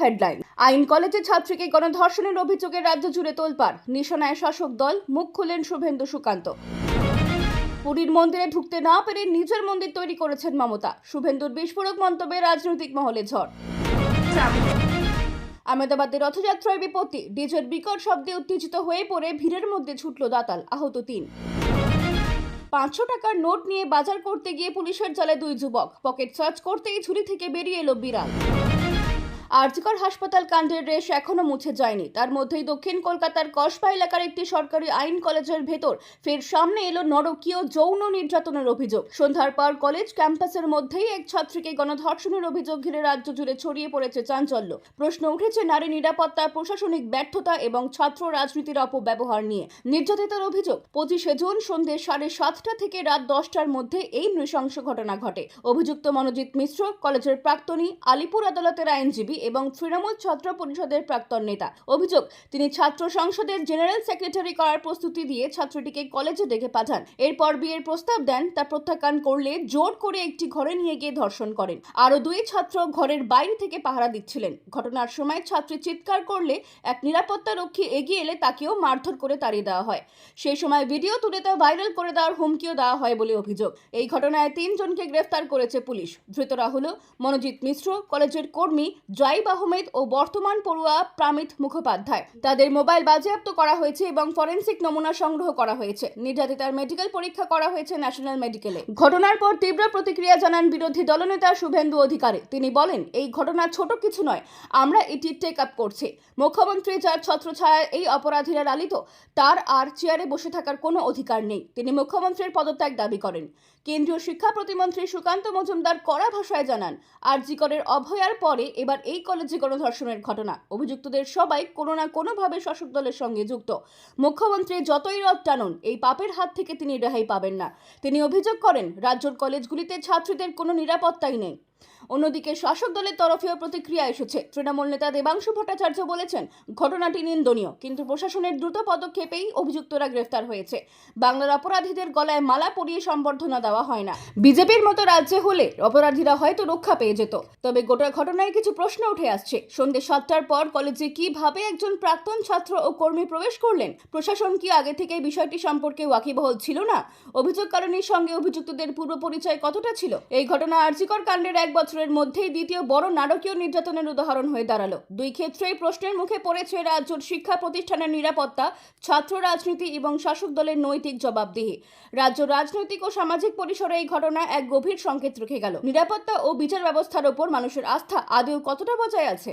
Headline আইন কলেজে ছাত্রীকে গণধর্ষণের অভিযোগে রাজ্য জুড়ে তোলপাড়। নিশানায় শাসক দল, মুখ খুলেন শুভেন্দু সুকান্ত। পুরীর মন্দিরে ঢুকতে না পেরে নিজের মন্দির তৈরি করেছেন মমতা। শুভেন্দুর বিস্ফোরক মন্তব্যে রাজনৈতিক মহলে ঝড়। আহমেদাবাদের রথযাত্রায় বিপত্তি। ডিজের বিকট শব্দে উত্তেজিত হয়ে পড়ে ভিড়ের মধ্যে ছুটল দাতাল, আহত তিন। পাঁচশো টাকার নোট নিয়ে বাজার করতে গিয়ে পুলিশের জালে দুই যুবক। পকেট সার্চ করতেই ঝুড়ি থেকে বেরিয়ে এলো বিড়াল। আরজিকর হাসপাতাল কাণ্ডের রেশ এখনও মুছে যায়নি। তার মধ্যেই দক্ষিণ কলকাতার কসবা এলাকার একটি সরকারি আইন কলেজের ভেতর ফের সামনে এলো নরকীয় যৌন নির্যাতনের অভিযোগ। সন্ধ্যার পর কলেজ ক্যাম্পাসের মধ্যেই এক ছাত্রীকে গণধর্ষণের অভিযোগ ঘিরে রাজ্য জুড়ে ছড়িয়ে পড়েছে চাঞ্চল্য। প্রশ্ন উঠেছে, নারী নিরাপত্তা, প্রশাসনিক ব্যর্থতা এবং ছাত্র রাজনীতির অপব্যবহার নিয়ে নির্যাতিতার অভিযোগ। পঁচিশে জুন সন্ধ্যে সাড়ে সাতটা থেকে রাত দশটার মধ্যে এই নৃশংস ঘটনা ঘটে। অভিযুক্ত মনোজিৎ মিশ্র, কলেজের প্রাক্তনী, আলিপুর আদালতের আইনজীবী এবং তৃণমূল ছাত্র পরিষদের প্রাক্তন নেতা। অভিযোগ, তিনি ছাত্র সংসদের জেনারেল সেক্রেটারি করার প্রস্তুতি দিয়ে ছাত্রটিকে কলেজে ডেকে পাঠান। এরপর বিয়ের প্রস্তাব দেন, তা প্রত্যাখ্যান করলে জোর করে একটি ঘরে নিয়ে গিয়ে ধর্ষণ করেন। আরও দুই ছাত্র ঘরের বাইরে থেকে পাহারা দিচ্ছিলেন। ঘটনার সময় ছাত্রী চিৎকার করলে এক নিরাপত্তা রক্ষী এগিয়ে এলে তাকেও মারধর করে তাড়িয়ে দেওয়া হয়। সেই সময় ভিডিও তুলে তা ভাইরাল করে দেওয়ার হুমকিও দেওয়া হয় বলে অভিযোগ। এই ঘটনায় তিনজনকে গ্রেফতার করেছে পুলিশ। ধৃতরা হল মনোজিৎ মিশ্র, কলেজের কর্মী জয়ীব আহমেদ ও বর্তমান পড়ুয়া প্রামিত মুখোপাধ্যায়। তাদের মোবাইল বাজেয়াপ্ত করা হয়েছে এবং ফরেন্সিক নমুনা সংগ্রহ করা হয়েছে। নির্যাতিতার মেডিকেল পরীক্ষা করা হয়েছে ন্যাশনাল মেডিকেলে। ঘটনার পর তীব্র প্রতিক্রিয়া জানান বিরোধী দলনেতা শুভেন্দু অধিকারী। তিনি বলেন, এই ঘটনা ছোট কিছু নয়, আমরা এটি টেক আপ করছি। মুখ্যমন্ত্রী যার ছত্রছায়ায় এই অপরাধীরা লালিত, তার আর চেয়ারে বসে থাকার কোনো অধিকার নেই। তিনি মুখ্যমন্ত্রীর পদত্যাগ দাবি করেন। কেন্দ্রীয় শিক্ষা প্রতিমন্ত্রী সুকান্ত মজুমদার কড়া ভাষায় জানান আরজিকরের অভয়ার পরে এবার এই কলেজে গণধর্ষণের ঘটনা। অভিযুক্তদের সবাই কোনো না কোনোভাবে শাসক দলের সঙ্গে যুক্ত। মুখ্যমন্ত্রী যতই রথ টানুন, এই পাপের হাত থেকে তিনি রেহাই পাবেন না। তিনি অভিযোগ করেন, রাজ্যের কলেজগুলিতে ছাত্রীদের কোনো নিরাপত্তাই নেই। অন্যদিকে শাসক দলের তরফেও প্রতিক্রিয়া এসেছে। তৃণমূল নেতা দেবাংশু ভট্টাচার্য বলেছেন, ঘটনাটি নিন্দনীয়, কিন্তু প্রশাসনের দ্রুত পদক্ষেপেই অভিযুক্তরা গ্রেফতার হয়েছে। বাংলার অপরাধীদের গলায় মালা পরিয়ে সম্বর্ধনা দেওয়া হয় না। বিজেপির মতো রাজ্যে হলে অপরাধীরা হয়তো রক্ষা পেয়ে যেত। তবে গোটা ঘটনায় কিছু প্রশ্ন উঠে আসছে। সন্ধ্যে সাতটার পর কলেজে কীভাবে একজন প্রাক্তন ছাত্র ও কর্মী প্রবেশ করলেন? প্রশাসন কি আগে থেকে বিষয়টি সম্পর্কে ওয়াকিবহল ছিল না? অভিযোগকারণীর সঙ্গে অভিযুক্তদের পূর্ব পরিচয় কতটা ছিল? এই ঘটনা আর্জিকর কাণ্ডের এক বছরের মধ্যেই দ্বিতীয় বড় নারকীয় নির্যাতনের উদাহরণ হয়ে দাঁড়াল। দুই ক্ষেত্রেই প্রশ্নের মুখে পড়েছে রাজ্যের শিক্ষা প্রতিষ্ঠানের নিরাপত্তা, ছাত্র রাজনীতি এবং শাসক দলের নৈতিক জবাবদিহি। রাজ্য রাজনৈতিক ও সামাজিক পরিসরে এই ঘটনা এক গভীর সংকেত রেখে গেল। নিরাপত্তা ও বিচার ব্যবস্থার ওপর মানুষের আস্থা আদৌ কতটা বজায় আছে?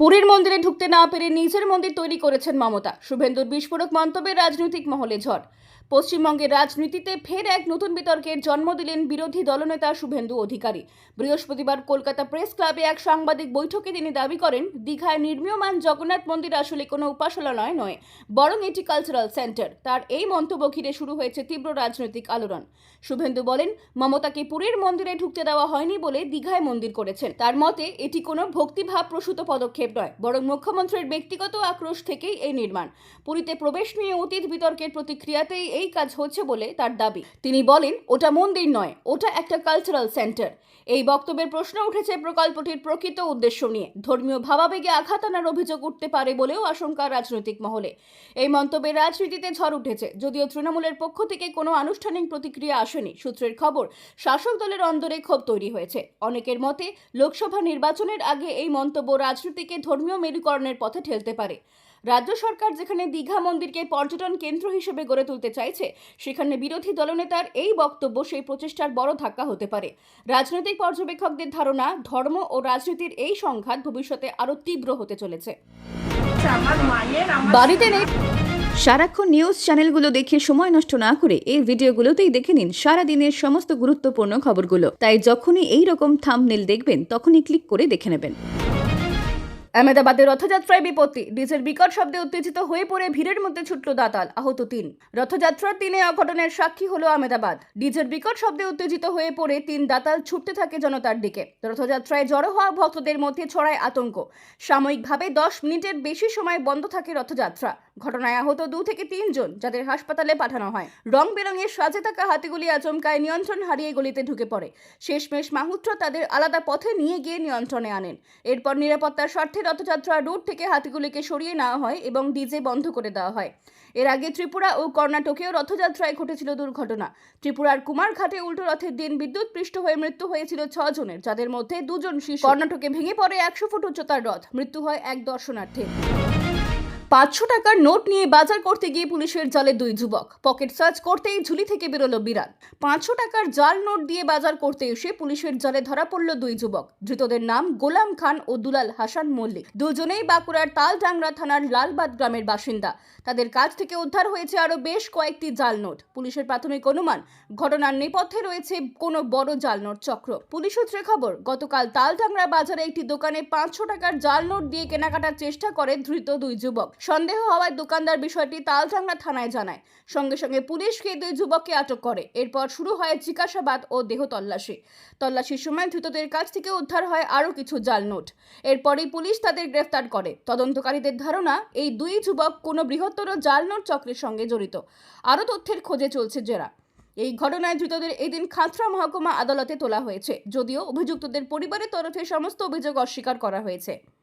পুরীর মন্দিরে ঢুকতে না পেরে নিজের মন্দির তৈরি করেছেন মমতা। শুভেন্দুর বিস্ফোরক মন্তব্যে রাজনৈতিক মহলে ঝড়। পশ্চিমবঙ্গের রাজনীতিতে ফের এক নতুন বিতর্কের জন্ম দিলেন বিরোধী দলনেতা শুভেন্দু অধিকারী। বৃহস্পতিবার কলকাতা প্রেস ক্লাবে এক সাংবাদিক বৈঠকে তিনি দাবি করেন, দীঘায় নির্মীয়মান জগন্নাথ মন্দির আসলে কোনো উপাসনালয় নয়, বরং এটি কালচারাল সেন্টার তার এই মন্তব্য ঘিরে শুরু হয়েছে তীব্র রাজনৈতিক আলোড়ন। শুভেন্দু বলেন, মমতাকে পুরীর মন্দিরে ঢুকতে দেওয়া হয়নি বলে দীঘায় মন্দির করেছেন। তার মতে, এটি কোনো ভক্তিভাব প্রসূত পদক্ষেপ নয়, বরং মুখ্যমন্ত্রীর ব্যক্তিগত আক্রোশ থেকেই এই নির্মাণ। পুরীতে প্রবেশ নিয়ে অতীত বিতর্কের প্রতিক্রিয়াতেই এই কাজ হচ্ছে বলে তার দাবি। তিনি বলেন, ওটা মন্দির নয়, ওটা একটা কালচারাল সেন্টার এই বক্তব্যের প্রশ্ন উঠেছে প্রকল্পটির প্রকৃত উদ্দেশ্য নিয়ে। ধর্মীয় ভাবাবেগে আঘাত আনার অভিযোগ উঠতে পারে বলেও আশঙ্কা রাজনৈতিক মহলে। এই মন্তব্যে রাজনীতিতে ঝড় উঠেছে, যদিও তৃণমূলের পক্ষ থেকে কোনো আনুষ্ঠানিক প্রতিক্রিয়া আসেনি। সূত্রের খবর, শাসক দলের অন্দরে ক্ষোভ তৈরি হয়েছে। অনেকের মতে, লোকসভা নির্বাচনের আগে এই মন্তব্য রাজনীতিকে ধর্মীয় মেরুকরণের পথে ঠেলতে পারে। রাজ্য সরকার যেখানে দীঘা মন্দিরকে পর্যটন কেন্দ্র হিসেবে গড়ে তুলতে চাইছে, সেখানে বিরোধী দলনেতার এই বক্তব্য সেই প্রচেষ্টার বড় ধাক্কা হতে পারে। রাজনৈতিক পর্যবেক্ষকদের ধারণা, ধর্ম ও রাজনীতির এই সংঘাত ভবিষ্যতে আরও তীব্র হতে চলেছে। বাড়িতে নেই। সারাক্ষণ নিউজ চ্যানেলগুলো দেখে সময় নষ্ট না করে এই ভিডিওগুলোতেই দেখে নিন সারা দিনের সমস্ত গুরুত্বপূর্ণ খবরগুলো। তাই যখনই এই রকম থাম্বনেল দেখবেন, তখনই ক্লিক করে দেখে নেবেন। আহমেদাবাদের রথযাত্রায় বিপত্তি। ডিজের বিকট শব্দে উত্তেজিত হয়ে পড়ে ভিড়ের মধ্যে ছুটল দাতাল, আহত তিন। রথযাত্রার দিনে অঘটনের সাক্ষী হলো আহমেদাবাদ। ডিজের বিকট শব্দে উত্তেজিত হয়ে পড়ে তিন দাতাল ছুটতে থাকে জনতার দিকে। রথযাত্রায় জড়ো হওয়া ভক্তদের মধ্যে ছড়ায় আতঙ্ক। সাময়িকভাবে দশ মিনিটের বেশি সময় বন্ধ থাকে রথযাত্রা। ঘটনায় আহত দু থেকে তিনজন যাদের হাসপাতালে পাঠানো হয়। রং বেরঙের সাজে থাকা হাতিগুলি আচমকায় নিয়ন্ত্রণ হারিয়ে গলিতে ঢুকে পড়ে। শেষমেশ মাহুত্র তাদের আলাদা পথে নিয়ে গিয়ে নিয়ন্ত্রণে আনেন। এরপর নিরাপত্তার স্বার্থে রথযাত্রা রুট থেকে হাতিগুলিকে সরিয়ে নেওয়া হয় এবং ডিজে বন্ধ করে দেওয়া হয়। এর আগে ত্রিপুরা ও কর্ণাটকেও রথযাত্রায় ঘটেছিল দুর্ঘটনা। ত্রিপুরার কুমারঘাটে উল্টো রথের দিন বিদ্যুৎ পৃষ্ঠ হয়ে মৃত্যু হয়েছিল ছজনের যাদের মধ্যে দুজন শিশু। কর্ণাটকে ভেঙে পড়ে একশো ফুট উচ্চতার রথ। মৃত্যু হয় এক দর্শনার্থীর পাঁচশো টাকার নোট নিয়ে বাজার করতে গিয়ে পুলিশের জালে দুই যুবক। পকেট সার্চ করতেই ঝুলি থেকে বেরোলো বিড়াল। পাঁচশো টাকার জাল নোট দিয়ে বাজার করতে এসে পুলিশের জালে ধরা পড়ল দুই যুবক। ধৃতদের নাম গোলাম খান ও দুলাল হাসান মল্লিক। দুজনেই বাঁকুড়ার তালডাংরা থানার লালবাদ গ্রামের বাসিন্দা। তাদের কাছ থেকে উদ্ধার হয়েছে আরও বেশ কয়েকটি জাল নোট। পুলিশের প্রাথমিক অনুমান, ঘটনার নেপথ্যে রয়েছে কোনো বড় জাল নোট চক্র। পুলিশ সূত্রে খবর, গতকাল তালডাংরা বাজারে একটি দোকানে পাঁচশো টাকার জাল নোট দিয়ে কেনাকাটার চেষ্টা করে ধৃত দুই যুবক। সন্দেহ হওয়ায় দোকানদার বিষয়টি তালডাংরা থানায় জানায়। সঙ্গে সঙ্গে পুলিশকে দুই যুবককে আটক করে। এরপর শুরু হয় জিজ্ঞাসাবাদ ও দেহ তল্লাশি। তল্লাশির সময় ধৃতদের কাছ থেকে উদ্ধার হয় আরও কিছু জাল নোট। এরপরই পুলিশ তাদের গ্রেফতার করে। তদন্তকারীদের ধারণা, এই দুই যুবক কোনো বৃহত্তর জাল নোট চক্রের সঙ্গে জড়িত। আরও তথ্যের খোঁজে চলছে জেরা। এই ঘটনায় ধৃতদের এদিন খাতড়া মহকুমা আদালতে তোলা হয়েছে। যদিও অভিযুক্তদের পরিবারের তরফে সমস্ত অভিযোগ অস্বীকার করা হয়েছে।